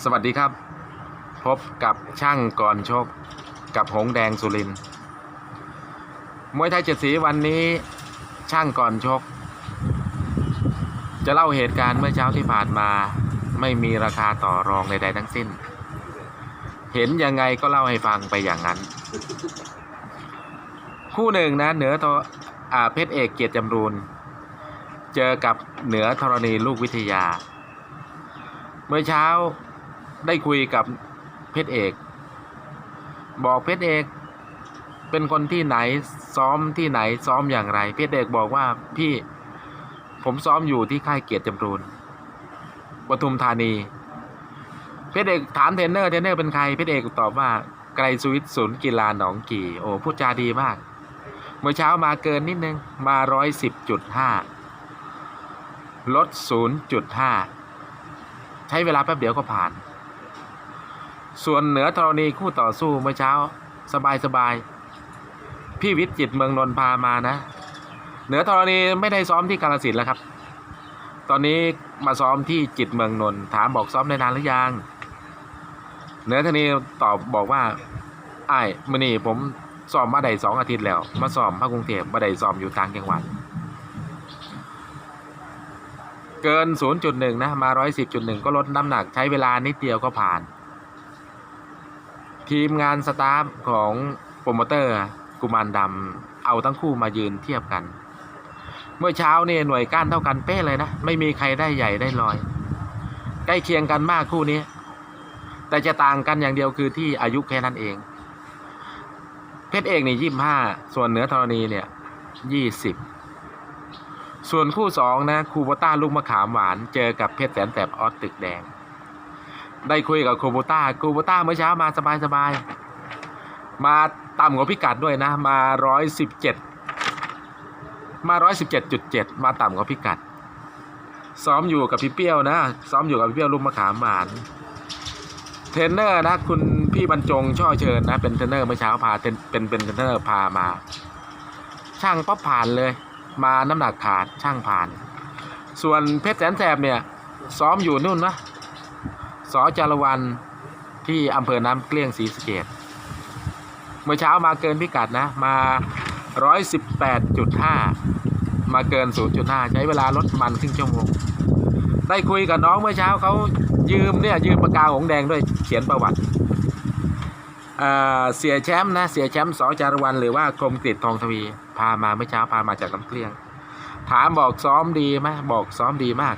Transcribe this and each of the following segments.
สวัสดีครับ พบกับช่างก่อนชก กับหงแดงสุรินมวยไทยเจ็ดสีวันนี้ช่างก่อนชก จะเล่าเหตุการณ์เมื่อเช้าที่ผ่านมา ไม่มีราคาต่อรองใดๆทั้งสิ้น เห็นยังไงก็เล่าให้ฟังไปอย่างนั้น คู่หนึ่งนะเหนือทออ่าเพชรเอกเกียรติจำรูนเจอกับเหนือธรณีลูกวิทยา เมื่อเช้า ได้คุยกับเพชรเอก บอกเพชรเอก เป็นคนที่ไหนซ้อมที่ไหนซ้อมอย่างไร เพชรเอกบอกว่าพี่ผมซ้อมอยู่ที่ค่ายเกียรติจำรูนปทุมธานี เพชรเอกถามเทรนเนอร์เทรนเนอร์เป็นใคร เพชรเอกตอบว่าไกรสวิทศูนย์กีฬาหนองกี่โอ้พูดจาดีมาก เมื่อเช้ามาเกินนิดนึงมาร้อยสิบจุดห้าลดศูนย์จุดห้าใช้เวลาแป๊บเดียวก็ผ่าน ส่วนเหนือธรณีคู่ต่อสู้เมื่อเช้า สบายสบายพี่วิทย์จิตเมืองนนพามานะ เหนือธรณีไม่ได้ซ้อมที่กาลสินแล้วครับ ตอนนี้มาซ้อมที่จิตเมืองนนถามบอกซ้อมได้นานหรือยังเหนือธรณีตอบบอกว่าไอ้มื่อนี้ผมซ้อมมาได้สองอาทิตย์แล้ว มาซ้อมภาคกรุงเทพมาได้ซ้อมอยู่ต่างจังหวัดเกิน 0.1 นะ มา 110.1 ก็ลดน้ำหนักใช้เวลานิดเดียวก็ผ่าน ทีมงานสตาฟของโปรโมเตอร์กุมารดำเอาทั้งคู่มายืนเทียบกัน เมื่อเช้าเนี่ยหน่วยก้านเท่ากันเป๊ะเลยนะ ไม่มีใครได้ใหญ่ได้ลอย ใกล้เคียงกันมากคู่นี้ แต่จะต่างกันอย่างเดียวคือที่อายุแค่นั้นเอง เพชรเอกนี่ยี่ห้าส่วนเหนือธรณีเนี่ยยี่สิบส่วนคู่สองนะคูโบต้าลูกมะขามหวานเจอกับเพชรแสนแสบออสตึกแดง ได้คุยกับคูโบต้าคูโบต้าเมื่อเช้ามาสบายสบายมาต่ำกว่าพิกัดด้วยนะ มาร้อยสิบเจ็ดมาร้อยสิบเจ็ดจุดเจ็ดมาต่ำกว่าพิกัด ซ้อมอยู่กับพี่เปี้ยวนะ ซ้อมอยู่กับพี่เปี้ยวลูกมะขามหวานเทรนเนอร์นะคุณพี่บรรจงช่อเชิญนะ เป็นเทรนเนอร์เมื่อเช้าพาเป็นเป็นเป็นเทรนเนอร์พามา ช่างป๊อปผ่านเลย มาน้ำหนักขาดช่างผ่าน ส่วนเพชรแสนแสบเนี่ย ซ้อมอยู่นู่นนะ สจารวันที่อำเภอน้ำเกลี้ยงศรีสะเกดเมื่อเช้ามาเกินพิกัดนะ มา 118.5 มาเกิน 0.5 ใช้เวลาลดมันครึ่งชั่วโมง ได้คุยกับน้องเมื่อเช้าเขายืมเนี่ยยืมปากกาหงแดงด้วยเขียนประวัติเเสียแชมป์นะเสียแชมป์สอจารวันหรือว่ากรมกฤษทองทวี พามาเมื่อเช้าพามาจากลำเกลียง ถามบอกซ้อมดีไหมบอกซ้อมดีมาก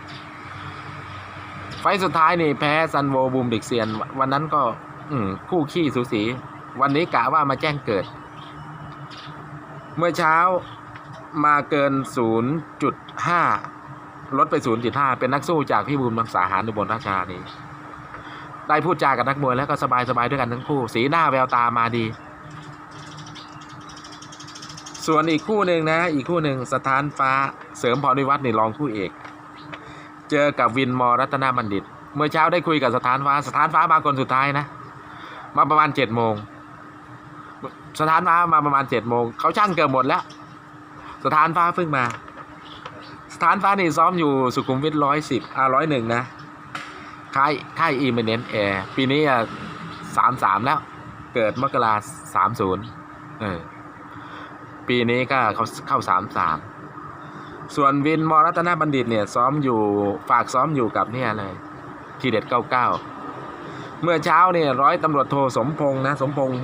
ไฟสุดท้ายนี่แพ้ซันโวบูมเด็กเซียน วันนั้นก็ อืคู่ขี้สูสี วันนี้กะว่ามาแจ้งเกิด เมื่อเช้ามาเกิน 0.5 ลดไป 0.5 เป็นนักสู้จากพี่บูมรักษาหารอุบลราชานีได้พูดจากับนักมวยแล้วก็สบายๆด้วยกันทั้งคู่ สีหน้าแววตามาดี ส่วนอีกคู่หนึ่งนะ อีกคู่หนึ่งสถานฟ้าเสริมพรวิวัฒน์นี่รองคู่เอก เจอกับวินมอรัตนาบัณฑิต เมื่อเช้าได้คุยกับสถานฟ้า สถานฟ้ามาคนสุดท้ายนะ มาประมาณเจ็ดโมง สถานฟ้ามาประมาณเจ็ดโมงเขาช่างเกือบหมดแล้ว สถานฟ้าเพิ่งมา สถานฟ้านี่ซ้อมอยู่สุขุมวิทร้อยสิบอ่าร้อยหนึ่งนะ ค่ายค่ายอีเมเนนแอร์ปีนี้อะสามสามแล้ว เกิดมกราสามศูนย์เออปีนี้ก็เขาเข้าสามสาม ส่วนวินมอรัตนบัณฑิตเนี่ยซ้อมอยู่ฝากซ้อมอยู่กับเนี่ยเลยทีเด็ดเก้าเก้าเมื่อเช้าเนี่ยร้อยตำรวจโทสมพงษ์นะ สมพงษ์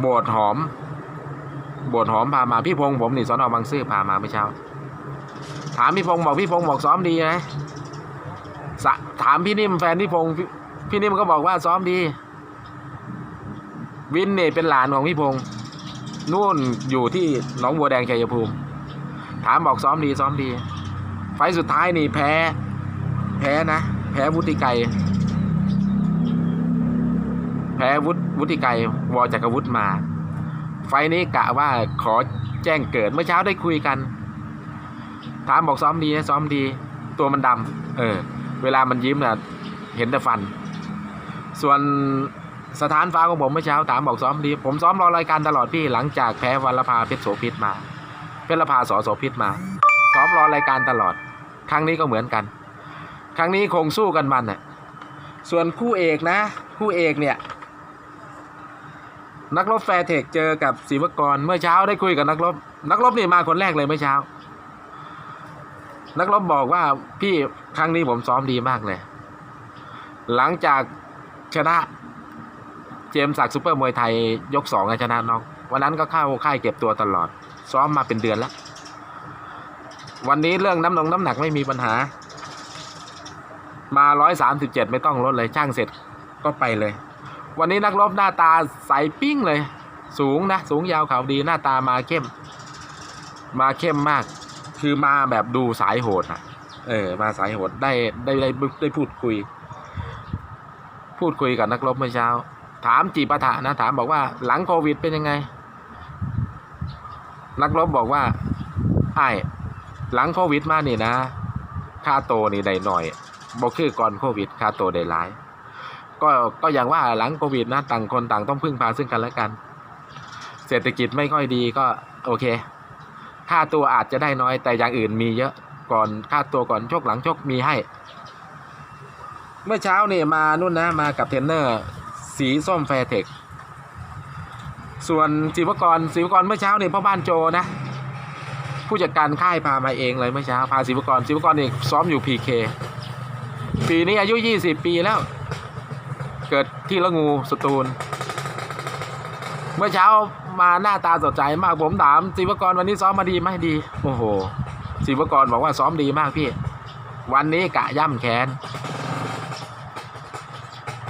โบดหอม โบดหอมพามาพี่พงษ์ผมนี่สอนอบางซื่อพามาเมื่อเช้า ถามพี่พงษ์บอกพี่พงษ์บอกซ้อมดีไหมถามพี่นิ่มแฟนพี่พงษ์พี่พี่นิ่มก็บอกว่าซ้อมดี วินเนี่ยเป็นหลานของพี่พงษ์ นู่นอยู่ที่หนองบัวแดงชัยภูมิ ถามบอกซ้อมดีซ้อมดี ไฟสุดท้ายนี่แพ้ แพ้นะ แพ้วุฒิไกรแพ้วุฒิวุฒิไกรวอจักรวุฒิมา ไฟนี้กะว่าขอแจ้งเกิดเมื่อเช้าได้คุยกัน ถามบอกซ้อมดีนะซ้อมดี ตัวมันดำเออ เวลามันยิ้มน่ะเห็นแต่ฟัน ส่วน สถานฟ้าของผมเมื่อเช้าถามบอกซ้อมดี ผมซ้อมรอรายการตลอดพี่หลังจากแพ้วัละพาเพชรโสพิษมา เพชรละพาสอโสพิษมา ซ้อมรอรายการตลอด ครั้งนี้ก็เหมือนกัน ครั้งนี้คงสู้กันมันน่ะส่วนคู่เอกนะ คู่เอกเนี่ย นักรบแฟร์เทคเจอกับศิวกรเมื่อเช้าได้คุยกับนักรบ นักรบนี่มาคนแรกเลยเมื่อเช้า นักรบบอกว่าพี่ครั้งนี้ผมซ้อมดีมากเลย หลังจากชนะ เจมส์ศักดิ์ซูเปอร์มวยไทยยกสองชนะน็อกวันนั้นก็เข้าค่ายเก็บตัวตลอด ซ้อมมาเป็นเดือนแล้ว วันนี้เรื่องน้ำหนงน้ำหนักไม่มีปัญหา มาร้อยสามสิบเจ็ดไม่ต้องลดเลยช่างเสร็จก็ไปเลย วันนี้นักรบหน้าตาใสปิ้งเลย สูงนะ สูงยาวขาวดีหน้าตามาเข้ม มาเข้มมาก คือมาแบบดูสายโหดอะ เออ มาสายโหดได้ได้ได้ได้พูดคุย พูดคุยกับนักรบเมื่อเช้า ถามจีปะทะนะ ถามบอกว่า หลังโควิดเป็นยังไง นักรบบอกว่าไอ้หลังโควิดมานี่นะค่าโตวนี่ได้หน่อยบอกคือก่อนโควิดค่าโตวได้หลาย ก็ก็อย่างว่าหลังโควิดนะต่างคนต่างต้องพึ่งพาซึ่งกันและกัน เศรษฐกิจไม่ค่อยดีก็โอเค ค่าตัวอาจจะได้น้อยแต่อย่างอื่นมีเยอะก่อนค่าตัวก่อนชกหลังชกมีให้ เมื่อเช้านี่มานู่นนะมากับเทรนเนอร์ สีส้มแฟร์เทคส่วนศิวกรศิวกรเมื่อเช้าเนี่ยพ่อบ้านโจนะ ผู้จัดการค่ายพามาเองเลยเมื่อเช้าพาศิวกรศิวกรนี่ซ้อมอยู่พีเคปีนี้อายุ 20 ปีแล้ว เกิดที่ละงูสตูล เมื่อเช้ามาหน้าตาสดใสมากผมถามศิวกรวันนี้ซ้อมมาดีไหมดี โอ้โหศิวกรบอกว่าซ้อมดีมากพี่ วันนี้กะย่ำแขน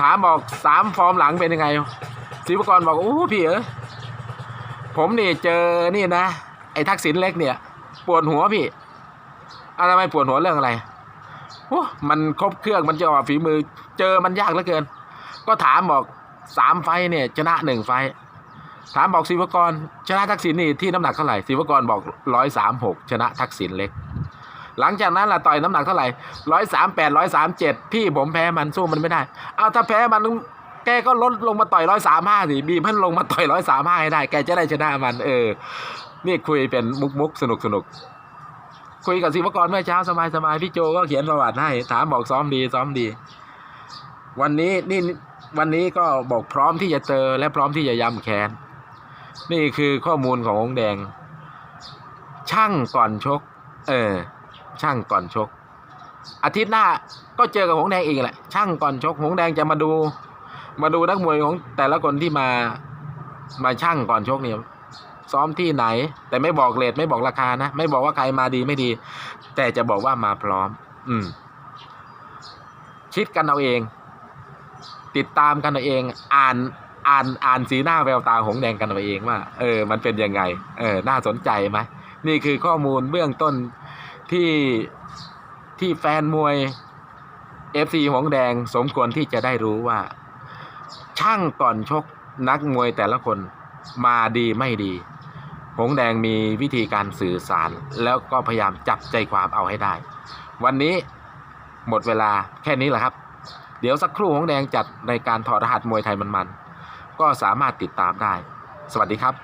ถามบอกสามฟอร์มหลังเป็นยังไงศิวกรบอกโอ้พี่เออผมนี่เจอนี่นะ ไอ้ทักษิณเล็กเนี่ย ปวดหัวพี่อะไรไม่ปวดหัวเรื่องอะไรโอ้มันครบเครื่องมันจะออกฝีมือ เจอมันยากเหลือเกิน ก็ถามบอกสามไฟเนี่ยชนะหนึ่งไฟ ถามบอกศิวกร ชนะทักษิณนี่ที่น้ำหนักเท่าไหร่ศิวกรบอกร้อยสามหกชนะทักษิณเล็ก หลังจากนั้นล่ะต่อยน้ำหนักเท่าไหร่ร้อยสามแปดร้อยสามเจ็ดพี่ผมแพ้มันสู้มันไม่ได้เอาถ้าแพ้มันแกก็ลดลงมาต่อยร้อยสามห้าสิบีบให้ลงมาต่อยร้อยสามห้าให้ได้ แกจะได้ชนะมัน เออ นี่คุยเป็นมุกมุกสนุกสนุกคุยกับศิวกรเมื่อเช้าสบายสบายพี่โจก็เขียนประวัติให้ ถามบอกซ้อมดีซ้อมดี วันนี้นี่วันนี้ก็บอกพร้อมที่จะเจอและพร้อมที่จะย้ำแค้นนี่คือข้อมูลขององค์แดง ช่างก่อนชก เออ ช่างก่อนชก อาทิตย์หน้าก็เจอกับหงแดงอีกแหละ ช่างก่อนชก หงแดงจะมาดู มาดูนักมวยของแต่ละคนที่มามาช่างก่อนชกเนี่ยซ้อมที่ไหน แต่ไม่บอกเลทไม่บอกราคานะ ไม่บอกว่าใครมาดีไม่ดี แต่จะบอกว่ามาพร้อม อืม คิดกันเอาเอง ติดตามกันเอาเอง อ่านอ่านอ่านสีหน้าแววตาหงแดงกันเอาเองว่า เออ มันเป็นยังไง เออ น่าสนใจไหมนี่คือข้อมูลเบื้องต้น ที่ที่แฟนมวย FC หงแดงสมควรที่จะได้รู้ว่า ช่างก่อนชกนักมวยแต่ละคนมาดีไม่ดี หงแดงมีวิธีการสื่อสาร แล้วก็พยายามจับใจความเอาให้ได้ วันนี้หมดเวลาแค่นี้แหละครับ เดี๋ยวสักครู่หงแดงจัดในการถอดรหัสมวยไทยมันๆก็สามารถติดตามได้ สวัสดีครับ